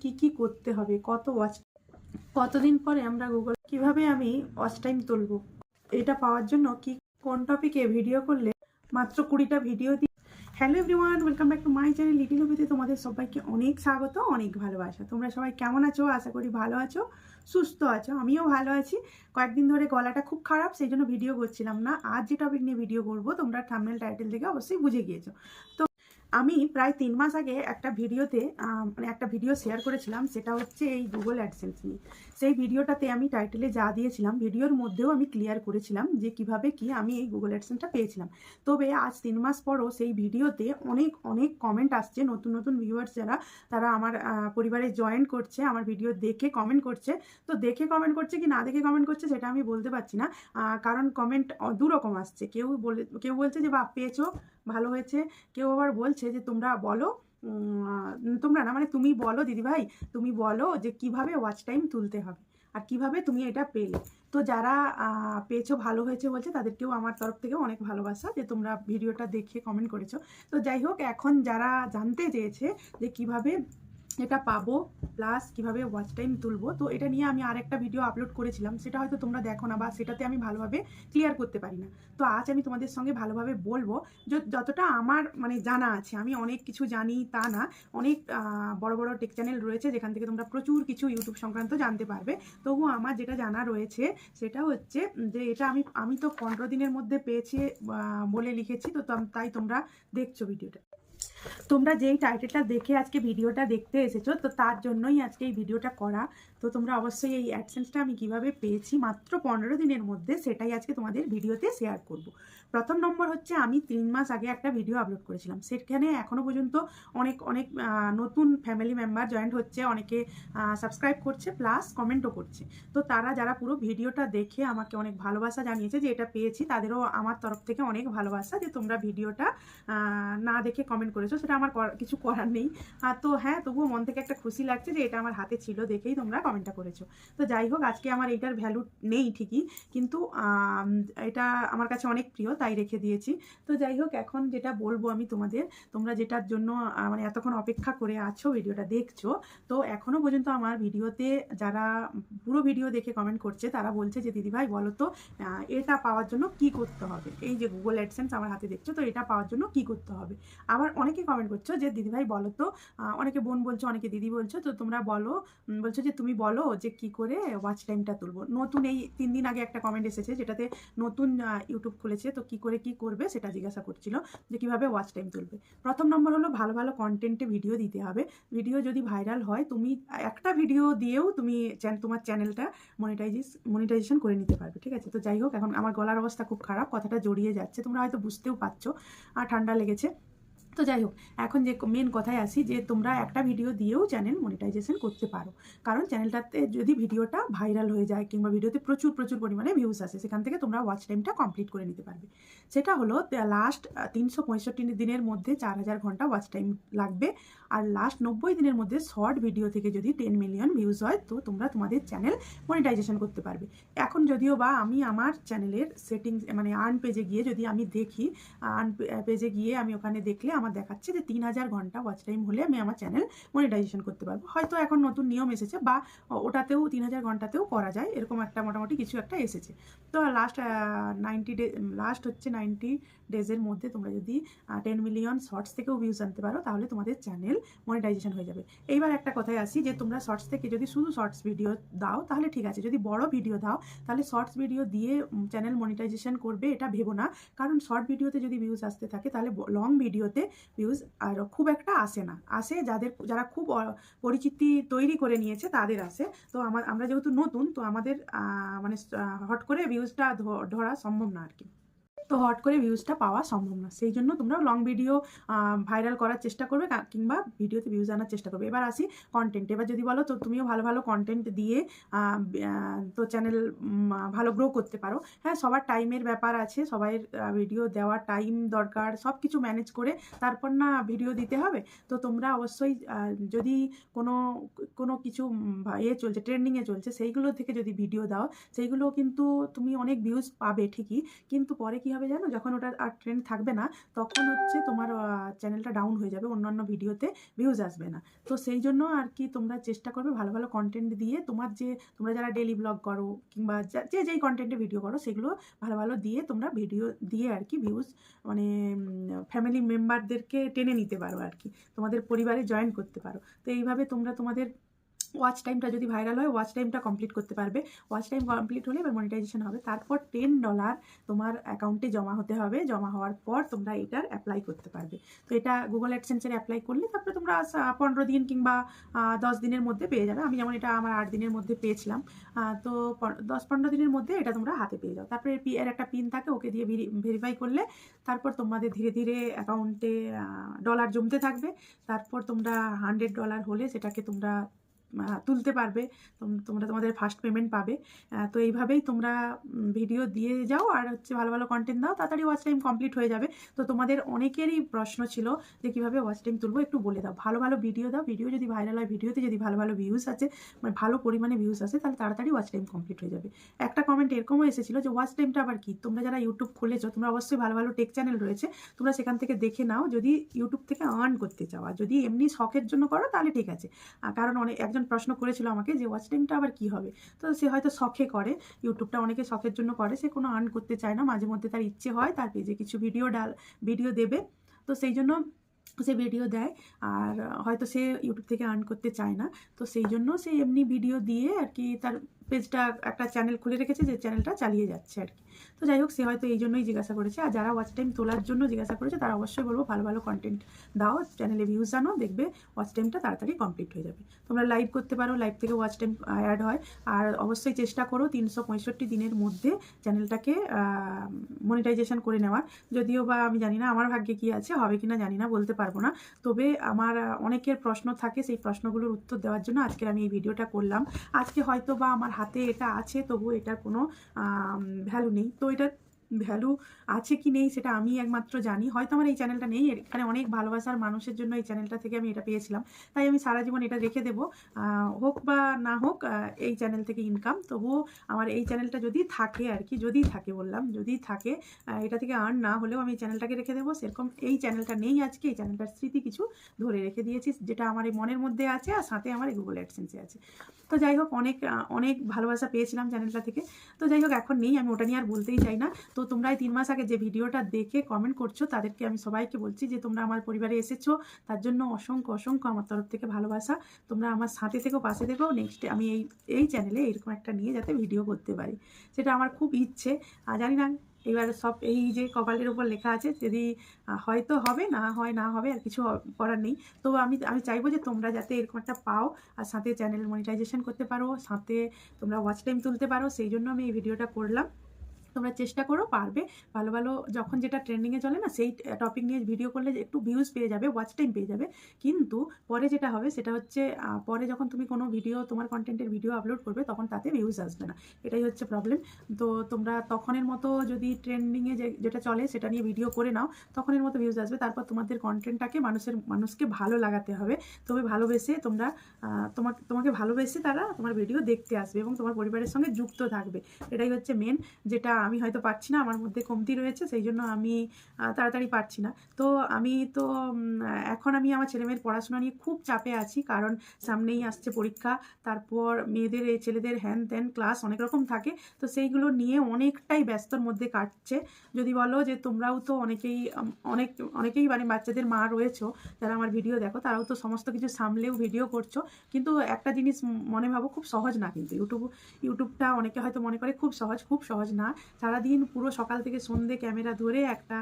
কি কি করতে হবে, কত ওয়াচ কতদিন পরে আমরা গুগল কীভাবে আমি ওয়াচ টাইম তুলব, এটা পাওয়ার জন্য কি, কোন টপিকে ভিডিও করলে মাত্র কুড়িটা ভিডিও দিই। Hello everyone welcome back to my channel little হবিতে তোমাদের সবাইকে অনেক স্বাগত, অনেক ভালোবাসা। তোমরা সবাই কেমন আছো? আশা করি ভালো আছো, সুস্থ আছো, আমিও ভালো আছি। কয়েকদিন ধরে গলাটা খুব খারাপ, সেই জন্য ভিডিও করছিলাম না। আজ যে টপিক নিয়ে ভিডিও করব, তোমরা থামনেল টাইটেল থেকে অবশ্যই বুঝে গিয়েছো। তো আমি প্রায় তিন মাস আগে একটা ভিডিওতে মানে একটা ভিডিও শেয়ার করেছিলাম, সেটা হচ্ছে এই গুগল অ্যাডসেন্স নিয়ে। সেই ভিডিওটাতে আমি টাইটেলে যা দিয়েছিলাম, ভিডিওর মধ্যেও আমি ক্লিয়ার করেছিলাম যে কীভাবে কি আমি এই গুগল অ্যাডসেন্সটা পেয়েছিলাম। তবে আজ তিন মাস পরও সেই ভিডিওতে অনেক অনেক কমেন্ট আসছে। নতুন নতুন ভিউয়ার্স যারা, তারা আমার পরিবারে জয়েন করছে, আমার ভিডিও দেখে কমেন্ট করছে। তো দেখে কমেন্ট করছে কি না দেখে কমেন্ট করছে সেটা আমি বলতে পারছি না। কারণ কমেন্ট দু রকম আসছে। কেউ বলে, কেউ বলছে যে বা পেয়েছ, ভালো হয়েছে। কেউ আবার বলছে যে তোমরা বলো তোমরা না মানে তুমি বলো দিদিভাই, তুমি বলো যে কীভাবে ওয়াচ টাইম তুলতে হবে আর কীভাবে তুমি এটা পেলে। তো যারা পেয়েছ, ভালো হয়েছে বলছে, তাদেরকেও আমার তরফ থেকে অনেক ভালোবাসা যে তোমরা ভিডিওটা দেখে কমেন্ট করেছ। তো যাই হোক, এখন যারা জানতে চেয়েছে যে কীভাবে এটা পাবো প্লাস কীভাবে ওয়াচ টাইম তুলবো। তো এটা নিয়ে আমি আরেকটা ভিডিও আপলোড করেছিলাম, সেটা হয়তো তোমরা দেখো না বা সেটাতে আমি ভালোভাবে ক্লিয়ার করতে পারি না। তো আজ আমি তোমাদের সঙ্গে ভালোভাবে বলব যতটা আমার মানে জানা আছে, আমি অনেক কিছু জানি তা না, অনেক বড় বড় টেক চ্যানেল রয়েছে, যেখান থেকে তোমরা প্রচুর কিছু ইউটিউব সংক্রান্ত জানতে পারবে। তবু আমার যেটা জানা রয়েছে, সেটা হচ্ছে যে এটা আমি আমি তো পনেরো দিনের মধ্যে পেয়েছি বলে লিখেছি, তো তাই তোমরা দেখছ ভিডিওটা তোমরা যেই টাইটেলটা দেখে আজকে ভিডিওটা দেখতে এসেছ, তো তার জন্যই আজকে এই ভিডিওটা করা। তো তোমরা অবশ্যই এই অ্যাডসেন্সটা আমি কীভাবে পেয়েছি মাত্র পনেরো দিনের মধ্যে, সেটাই আজকে তোমাদের ভিডিওতে শেয়ার করব। প্রথম নম্বর হচ্ছে আমি তিন মাস আগে একটা ভিডিও আপলোড করেছিলাম। সেখানে এখনও পর্যন্ত অনেক অনেক নতুন ফ্যামিলি মেম্বার জয়েন্ট হচ্ছে, অনেকে সাবস্ক্রাইব করছে প্লাস কমেন্টও করছে। তো তারা যারা পুরো ভিডিওটা দেখে আমাকে অনেক ভালোবাসা জানিয়েছে যে এটা পেয়েছি, তাদেরও আমার তরফ থেকে অনেক ভালোবাসা যে তোমরা ভিডিওটা না দেখে কমেন্ট করেছ, সেটা আমার কিছু করার নেই। তো হ্যাঁ তবুও মন থেকে একটা খুশি লাগছে যে এটা আমার হাতে ছিল দেখেই তোমরা কমেন্টটা করেছ। তো যাই হোক, আজকে আমার এইটার ভ্যালু নেই ঠিকই, কিন্তু এটা আমার কাছে অনেক প্রিয়। তাই রেখে দিয়েছি। তো যাই হোক, এখন যেটা বলব আমি তোমাদের, তোমরা যেটার জন্য মানে এতক্ষণ অপেক্ষা করে আছো, ভিডিওটা দেখছ, তো এখনও পর্যন্ত আমার ভিডিওতে যারা, পুরো ভিডিও দেখে কমেন্ট করছে, তারা বলছে যে, দিদিভাই, বলো তো এটা পাওয়ার জন্য কি করতে হবে? এই যে গুগল অ্যাডসেন্স আমার হাতে দেখছ, তো এটা পাওয়ার জন্য কি করতে হবে? আবার অনেকে কমেন্ট করছ যে, দিদিভাই, বলো তো অনেকে বোন বলছো, অনেকে দিদি বলছো, তো তোমরা বলো বলছো যে, তুমি বলো যে, কি করে ওয়াচ টাইমটা তুলবো? নতুন এই তিন দিন আগে একটা কমেন্ট এসেছে, যেটাতে নতুন ইউটিউব খুলেছে, তো কি করে কি করবে সেটা জিজ্ঞাসা করছিল যে কীভাবে ওয়াচ টাইম তুলবে। প্রথম নম্বর হলো ভালো ভালো কন্টেন্টে ভিডিও দিতে হবে। ভিডিও যদি ভাইরাল হয়, তুমি একটা ভিডিও দিয়েও তুমি তোমার চ্যানেলটা মনিটাইজেস মনিটাইজেশন করে নিতে পারবে, ঠিক আছে? তো যাই হোক, এখন আমার গলার অবস্থা খুব খারাপ, কথাটা জড়িয়ে যাচ্ছে, তোমরা হয়তো বুঝতেও পারছ। আর ঠান্ডা লেগেছে। তো যাই হোক, এখন যে মেন কথায় আসি যে তোমরা একটা ভিডিও দিয়েও চ্যানেল মনিটাইজেশন করতে পারো। কারণ চ্যানেলটাতে যদি ভিডিওটা ভাইরাল হয়ে যায় কিংবা ভিডিওতে প্রচুর প্রচুর পরিমাণে ভিউজ আসে, সেখান থেকে তোমরা ওয়াচ টাইমটা কমপ্লিট করে নিতে পারবে। সেটা হলো লাস্ট তিনশো পঁয়ষট্টি দিনের মধ্যে চার হাজার ঘণ্টা ওয়াচ টাইম লাগবে। আর লাস্ট নব্বই দিনের মধ্যে শর্ট ভিডিও থেকে যদি টেন মিলিয়ন ভিউজ হয়, তো তোমরা তোমাদের চ্যানেল মনিটাইজেশন করতে পারবে। এখন যদিও বা আমি আমার চ্যানেলের সেটিংস মানে আর্ন পেজে গিয়ে যদি আমি দেখি আর্ন পেজে গিয়ে আমি ওখানে দেখলে আমার দেখাচ্ছে যে তিন হাজার ঘণ্টা ওয়াচ টাইম হলে আমি আমার চ্যানেল মনিটাইজেশন করতে পারব। হয়তো এখন নতুন নিয়ম এসেছে বা ওটাতেও তিন হাজার ঘন্টাতেও করা যায়, এরকম একটা মোটামুটি কিছু একটা এসেছে। তো লাস্ট নাইনটি ডে লাস্ট হচ্ছে নাইনটি ডেজের মধ্যে তোমরা যদি টেন মিলিয়ন শর্টস থেকেও ভিউজ আনতে পারো, তাহলে তোমাদের চ্যানেল মনিটাইজেশন হয়ে যাবে। এইবার একটা কথায় আসি যে, তোমরা শর্টস থেকে যদি শুধু শর্টস ভিডিও দাও, তাহলে ঠিক আছে। যদি বড় ভিডিও দাও, তাহলে শর্টস ভিডিও দিয়ে চ্যানেল মনিটাইজেশন করবে, এটা ভেবো না। কারণ শর্ট ভিডিওতে যদি ভিউজ আসতে থাকে, তাহলে লং ভিডিওতে ভিউজ আর খুব একটা আসে না। আসে যাদের, যারা খুব পরিচিতি তৈরি করে নিয়েছে, তাদের আসে। তো আমার আমরা যেহেতু নতুন, তো আমাদের মানে হট করে ভিউজটা ধরা সম্ভব না আর কি। তো হট করে ভিউজটা পাওয়া সম্ভব না। সেই জন্য তোমরা লং ভিডিও ভাইরাল করার চেষ্টা করবে কিংবা ভিডিওতে ভিউজ আনার চেষ্টা করবে। এবার আসি কন্টেন্ট এবার যদি বলো তো তুমিও ভালো ভালো কন্টেন্ট দিয়ে তো চ্যানেল ভালো গ্রো করতে পারো। হ্যাঁ সবার টাইমের ব্যাপার আছে সবাই ভিডিও দেওয়ার টাইম দরকার সব কিছু ম্যানেজ করে তারপর না ভিডিও দিতে হবে। তো তোমরা অবশ্যই যদি কোনো কোনো কিছু ইয়ে চলছে ট্রেন্ডিংয়ে চলছে, সেইগুলো থেকে যদি ভিডিও দাও, সেইগুলো কিন্তু তুমি অনেক ভিউজ পাবে ঠিকই, কিন্তু পরে কী হবে জানো? যখন ওটা আর ট্রেন্ড থাকবে না, তখন হচ্ছে তোমার চ্যানেলটা ডাউন হয়ে যাবে, অন্যান্য ভিডিওতে ভিউজ আসবে না। তো সেই জন্য আর কি তোমরা চেষ্টা করবে ভালো ভালো কন্টেন্ট দিয়ে তোমার যে, তোমরা যারা ডেলি ব্লগ করো কিংবা যে যেই কন্টেন্টে ভিডিও করো, সেগুলো ভালো ভালো দিয়ে তোমরা ভিডিও দিয়ে আর কি ভিউজ মানে ফ্যামিলি মেম্বারদেরকে টেনে নিতে পারো আর কি। তোমাদের পরিবারে জয়েন করতে পারো। তো এইভাবে তোমরা তোমাদের ওয়াচ টাইমটা যদি ভাইরাল হয় ওয়াচ টাইমটা কমপ্লিট করতে পারবে। ওয়াচ টাইম কমপ্লিট হলে এবার মনিটাইজেশন হবে। তারপর টেন ডলার তোমার অ্যাকাউন্টে জমা হতে হবে। জমা হওয়ার পর তোমরা এটার অ্যাপ্লাই করতে পারবে। তো এটা গুগল অ্যাডসেন্সের অ্যাপ্লাই করলে তারপরে তোমরা পনেরো দিন কিংবা দশ দিনের মধ্যে পেয়ে যাবে। আমি যেমন এটা আমার আট দিনের মধ্যে পেয়েছিলাম। তো দশ পনেরো দিনের মধ্যে এটা তোমরা হাতে পেয়ে যাও। তারপরে পি, এর একটা পিন থাকে, ওকে দিয়ে ভেরিফাই করলে তারপর তোমাদের ধীরে ধীরে অ্যাকাউন্টে ডলার জমতে থাকবে। তারপর তোমরা হান্ড্রেড ডলার হলে সেটাকে তোমরা তুলতে পারবে। তোমরা তোমাদের ফার্স্ট পেমেন্ট পাবে। তো এইভাবেই তোমরা ভিডিও দিয়ে যাও আর হচ্ছে ভালো ভালো কন্টেন্ট দাও। তাড়াতাড়ি ওয়াচ টাইম কমপ্লিট হয়ে যাবে। তো তোমাদের অনেকেরই প্রশ্ন ছিল যে কীভাবে ওয়াচ টাইম তুলবো, একটু বলে দাও। ভালো ভালো ভিডিও দাও। ভিডিও যদি ভাইরাল হয় ভিডিওতে যদি ভালো ভালো ভিউজ আছে মানে ভালো পরিমাণে ভিউজ আসে, তাহলে তাড়াতাড়ি ওয়াচ টাইম কমপ্লিট হয়ে যাবে। একটা কমেন্ট এরকমও এসেছিল যে ওয়াচ টাইমটা আবার কি? তোমরা যারা ইউটিউব খুলেছো, তোমরা অবশ্যই ভালো ভালো টেক চ্যানেল রয়েছে। তোমরা সেখান থেকে দেখে নাও। যদি ইউটিউব থেকে আর্ন করতে চাও, আর যদি এমনি শখের জন্য করো, তাহলে ঠিক আছে। কারণ অনেক একজন প্রশ্ন করেছিল আমাকে যে ওয়াচ টাইমটা আবার কি হবে? তো সে হয়তো শখে করে ইউটিউবটা অনেকে শখের জন্য করে, সে কোনো আর্ন করতে চায় না। মাঝে মধ্যে তার ইচ্ছে হয়, তার পেজে কিছু ভিডিও ডাল ভিডিও দেবে। তো সেই জন্য সে ভিডিও দেয়, আর হয়তো সে ইউটিউব থেকে আর্ন করতে চায় না। তো সেই জন্য সে এমনি ভিডিও দিয়ে আর কি তার পেজটা একটা চ্যানেল খুলে রেখেছে যে চ্যানেলটা চালিয়ে যাচ্ছে আর কি। তো যাই হোক, সে হয়তো এই জন্যই জিজ্ঞাসা করেছে। আর যারা ওয়াচ টাইম তোলার জন্য জিজ্ঞাসা করেছে, তারা অবশ্যই বলব ভালো ভালো কন্টেন্ট দাও চ্যানেলে ভিউজ আনো, দেখবে ওয়াচ টাইমটা তাড়াতাড়ি কমপ্লিট হয়ে যাবে। তোমরা লাইভ করতে পারো লাইভ থেকে ওয়াচ টাইম অ্যাড হয়। আর অবশ্যই চেষ্টা করো তিনশো পঁয়ষট্টি দিনের মধ্যে চ্যানেলটাকে মনিটাইজেশন করে নেওয়ার। যদিও বা আমি জানি না আমার ভাগ্যে কি আছে, হবে কি না জানি না, বলতে পারব না। তবে আমার অনেকের প্রশ্ন থাকে, সেই প্রশ্নগুলোর উত্তর দেওয়ার জন্য আজকে আমি এই ভিডিওটা করলাম। আজকে হয়তো বা আমার হাতে এটা আছে তবু এটা কোনো ভ্যালু নেই। তো এটার ভ্যালু আছে কি নেই সেটা আমি একমাত্র জানি। হয়তো আমার এই চ্যানেলটা নেই, এখানে অনেক ভালোবাসার মানুষের জন্য এই চ্যানেলটা থেকে আমি এটা পেয়েছিলাম। তাই আমি সারা জীবন এটা রেখে দেবো। হোক বা না হোক এই চ্যানেল থেকে ইনকাম তবুও আমার এই চ্যানেলটা যদি থাকে আর কি, যদি থাকে বললাম, যদি থাকে এটা থেকে আর্ন না হলেও আমি চ্যানেলটাকে রেখে দেবো। সেরকম এই চ্যানেলটা নেই আজকে, এই চ্যানেলটার স্মৃতি কিছু ধরে রেখে দিয়েছি, যেটা আমার এই মনের মধ্যে আছে আর সাথে আমার এই গুগল অ্যাডসেন্সে আছে। তো যাই হোক, অনেক অনেক ভালোবাসা পেয়েছিলাম চ্যানেলটা থেকে। তো যাই হোক, এখন নেই, আমি ওটা নিয়ে আর বলতেই চাই না। তো তোমরা এই তিন মাস আগে যে ভিডিওটা দেখে কমেন্ট করছ, তাদেরকে আমি সবাইকে বলছি যে তোমরা আমার পরিবারে এসেছ, তার জন্য অসংখ্য অসংখ্য আমার তরফ থেকে ভালোবাসা। তোমরা আমার সাথে থেকেও পাশে থেকেও নেক্সট আমি এই এই চ্যানেলে এরকম একটা নিয়ে যাতে ভিডিও করতে পারি। সেটা আমার খুব ইচ্ছে। আর জানি না, এবার সব এই যে কপালের উপর লেখা আছে, যদি হয়তো হবে, না হয়, না হবে, আর কিছু করার নেই। তো আমি আমি চাইব যে তোমরা যাতে এরকম একটা পাও, আর সাথে চ্যানেল মনিটাইজেশন করতে পারো, সাথে তোমরা ওয়াচ টাইম তুলতে পারো, সেই জন্য আমি এই ভিডিওটা করলাম। তোমরা চেষ্টা করো, পারবে। ভালো ভালো যখন যেটা ট্রেন্ডিংয়ে চলে না, সেই টপিক নিয়ে ভিডিও করলে একটু ভিউজ পেয়ে যাবে ওয়াচ টাইম পেয়ে যাবে। কিন্তু পরে যেটা হবে, সেটা হচ্ছে পরে যখন তুমি কোনো ভিডিও তোমার কন্টেন্টের ভিডিও আপলোড করবে, তখন তাতে ভিউজ আসবে না। এটাই হচ্ছে প্রবলেম তো তোমরা তখনের মতো যদি ট্রেন্ডিংয়ে যেটা চলে, সেটা নিয়ে ভিডিও করে নাও, তখনের মতো ভিউজ আসবে। তারপর তোমাদের কন্টেন্টটাকে মানুষের, মানুষকে ভালো লাগাতে হবে। তবে ভালোবেসে তোমরা তোমাকে তোমাকে ভালোবেসে তারা তোমার ভিডিও দেখতে আসবে এবং তোমার পরিবারের সঙ্গে যুক্ত থাকবে। এটাই হচ্ছে মেন যেটা আমি হয়তো পারছি না, আমার মধ্যে কমতি রয়েছে, সেই জন্য আমি তাড়াতাড়ি পারছি না। তো আমি তো এখন আমি আমার ছেলেমেয়ের পড়াশোনা নিয়ে খুব চাপে আছি, কারণ সামনেই আসছে পরীক্ষা, তারপর মেয়েদের এই ছেলেদের হ্যান ত্যান ক্লাস অনেক রকম থাকে, তো সেইগুলো নিয়ে অনেকটাই ব্যস্তর মধ্যে কাটছে। যদি বলো যে তোমরাও তো অনেকেই অনেক, অনেকেই মানে বাচ্চাদের মা রয়েছো, যারা আমার ভিডিও দেখো, তারাও তো সমস্ত কিছু সামলেও ভিডিও করছ, কিন্তু একটা জিনিস মনে ভাবো খুব সহজ না কিন্তু, ইউটিউব, ইউটিউবটা অনেকে হয়তো মনে করে খুব সহজ খুব সহজ না সারাদিন পুরো সকাল থেকে সন্ধে ক্যামেরা ধরে একটা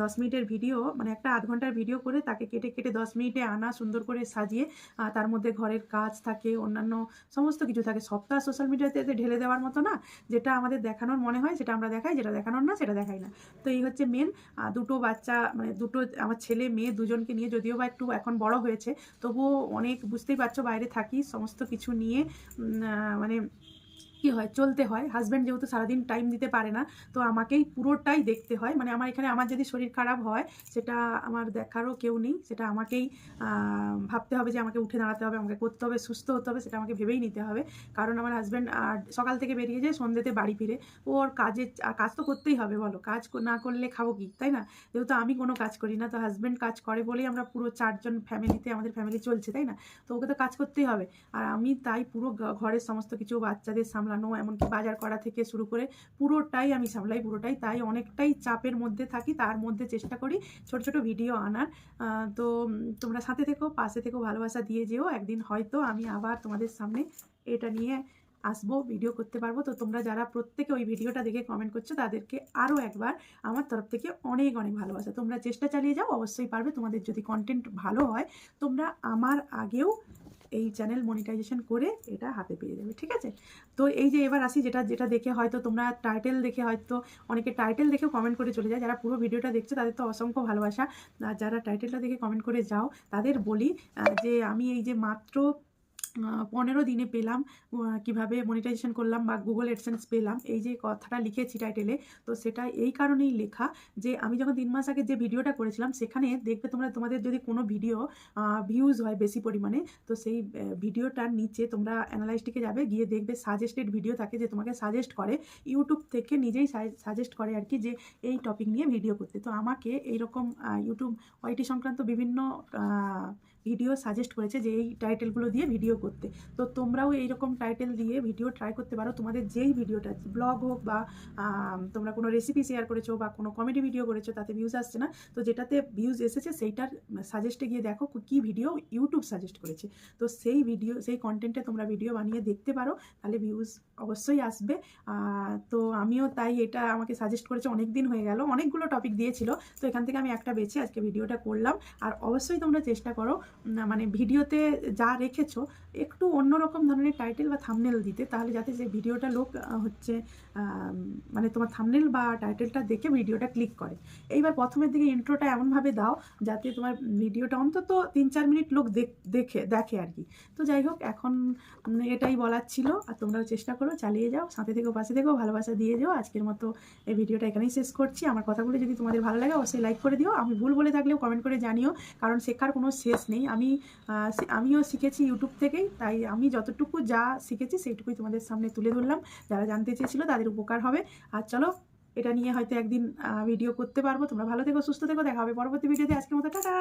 দশ মিনিটের ভিডিও মানে একটা আধ ঘণ্টার ভিডিও করে তাকে কেটে কেটে দশ মিনিটে আনা, সুন্দর করে সাজিয়ে তার মধ্যে ঘরের কাজ থাকে, অন্যান্য সমস্ত কিছু থাকে। সবটা সোশ্যাল মিডিয়াতে ঢেলে দেওয়ার মতো না, যেটা আমাদের দেখানোর মনে হয়, সেটা আমরা দেখাই, যেটা দেখানোর না, সেটা দেখাই না। তো এই হচ্ছে মেন দুটো বাচ্চা মানে দুটো আমার ছেলে, মেয়ে দুজনকে নিয়ে, যদিও বা একটু এখন বড় হয়েছে, তবুও অনেক, বুঝতেই পারছ, বাইরে থাকি, সমস্ত কিছু নিয়ে মানে কি হয়, চলতে হয়। হাজব্যান্ড যেহেতু সারাদিন টাইম দিতে পারে না, তো আমাকেই পুরোটাই দেখতে হয়। মানে আমার এখানে আমার যদি শরীর খারাপ হয়, সেটা আমার দেখারও কেউ নেই। সেটা আমাকেই ভাবতে হবে যে আমাকে উঠে দাঁড়াতে হবে, আমাকে করতে হবে, সুস্থ হতে হবে, সেটা আমাকে ভেবেই নিতে হবে। কারণ আমার হাজব্যান্ড সকাল থেকে বেরিয়ে যায় সন্ধ্যেতে বাড়ি ফিরে। ওর কাজের কাজ তো করতেই হবে, বলো। কাজ না করলে খাব কি, তাই না? যেহেতু আমি কোনো কাজ করি না, তো হাজব্যান্ড কাজ করে বলেই আমরা পুরো চারজন ফ্যামিলিতে আমাদের ফ্যামিলি চলছে, তাই না? তো ওকে তো কাজ করতেই হবে। আর আমি তাই পুরো ঘরের সমস্ত কিছু বাচ্চাদের সামলানো এমনকি বাজার করা থেকে শুরু করে পুরোটাই আমি সামলাই, পুরোটাই তাই অনেকটাই চাপের মধ্যে থাকি, তার মধ্যে চেষ্টা করি ছোট ছোট ভিডিও আনার। তো তোমরা সাথে থেকো, পাশে থেকো, ভালোবাসা দিয়ে যেও, একদিন হয়তো আমি আবার তোমাদের সামনে এটা নিয়ে আসব, ভিডিও করতে পারব। তো তোমরা যারা প্রত্যেকে ওই ভিডিওটা দেখে কমেন্ট করছ, তাদেরকে আরও একবার আমার তরফ থেকে অনেক অনেক ভালোবাসা। তোমরা চেষ্টা চালিয়ে যাও, অবশ্যই পারবে। তোমাদের যদি কন্টেন্ট ভালো হয়, তোমরা আমার আগেও এই চ্যানেল মনিটাইজেশন করে এটা হাতে পেয়ে যাবে, ঠিক আছে? তো এই যে এবার আসি যেটা যেটা দেখে হয়তো তোমরা টাইটেল দেখে হয়তো অনেকে টাইটেল দেখে কমেন্ট করে চলে যায়। যারা পুরো ভিডিওটা দেখছে তাদের তো অসংখ্য ভালোবাসা। আর যারা টাইটেলটা দেখে কমেন্ট করে যাও, তাদের বলি যে আমি এই যে মাত্র পনেরো দিনে পেলাম কীভাবে মনিটাইজেশন করলাম বা গুগল এডসেন্স পেলাম, এই যে কথাটা লিখেছি টাইটেলে তো সেটা এই কারণেই লেখা যে আমি যখন তিন মাস আগে যে ভিডিওটা করেছিলাম, সেখানে দেখবে তোমরা, তোমাদের যদি কোনো ভিডিও ভিউজ হয় বেশি পরিমাণে, তো সেই ভিডিওটার নিচে তোমরা অ্যানালাইসটিকে যাবে, গিয়ে দেখবে সাজেস্টেড ভিডিও থাকে যে তোমাকে সাজেস্ট করে ইউটিউব থেকে নিজেই সাজেস্ট করে আর কি যে এই টপিক নিয়ে ভিডিও করতে। তো আমাকে এইরকম ইউটিউব ওয়াইটি সংক্রান্ত বিভিন্ন ভিডিও সাজেস্ট করেছে যে এই টাইটেলগুলো দিয়ে ভিডিও করতে। তো তোমরাও এইরকম টাইটেল দিয়ে ভিডিও ট্রাই করতে পারো। তোমাদের যেই ভিডিওটা ব্লগ হোক বা তোমরা কোনো রেসিপি শেয়ার করেছ বা কোনো কমেডি ভিডিও করেছ, তাতে ভিউজ আসছে না। তো যেটাতে ভিউজ এসেছে সেইটার সাজেস্টে গিয়ে দেখো কী ভিডিও ইউটিউব সাজেস্ট করেছে। তো সেই ভিডিও সেই কন্টেন্টে তোমরা ভিডিও বানিয়ে দেখতে পারো, তাহলে ভিউজ অবশ্যই আসবে। তো আমিও তাই এটা আমাকে সাজেস্ট করেছে অনেক দিন হয়ে গেল। অনেকগুলো টপিক দিয়েছিল। তো এখান থেকে আমি একটা বেছে আজকে ভিডিওটা করলাম। আর অবশ্যই তোমরা চেষ্টা করো মানে ভিডিওতে যা রেখেছো, একটু অন্যরকম ধরনের টাইটেল বা থামনেল দিতে, তাহলে যাতে যে ভিডিওটা লোক হচ্ছে মানে তোমার থামনেল বা টাইটেলটা দেখে ভিডিওটা ক্লিক করে। এইবার প্রথমের দিকে ইন্ট্রোটা এমনভাবে দাও, যাতে তোমার ভিডিওটা অন্তত তিন চার মিনিট লোক দেখ- দেখে আর কি। তো যাই হোক, এখন এটাই বলার ছিল, আর তোমরাও চেষ্টা করো, চালিয়ে যাও, সাথে থেকেও পাশে থেকেও ভালোবাসা দিয়ে যাও। আজকের মতো এই ভিডিওটা এখানেই শেষ করছি। আমার কথাগুলো যদি তোমাদের ভালো লাগে, অবশ্যই লাইক করে দিও। আমি ভুল বলে থাকলেও কমেন্ট করে জানিও, কারণ শেখার কোনো শেষ নেই। আমি আমিও শিখেছি ইউটিউব থেকেই, তাই আমি যতটুকু যা শিখেছি সেইটুকুই তোমাদের সামনে তুলে ধরলাম। যারা জানতে চেয়েছিল তাদের উপকার হবে। আর চলো, এটা নিয়ে হয়তো একদিন ভিডিও করতে পারব। তোমরা ভালো থেকো, সুস্থ থেকো, দেখা হবে পরবর্তী ভিডিওতে আজকের মতো, টাটা!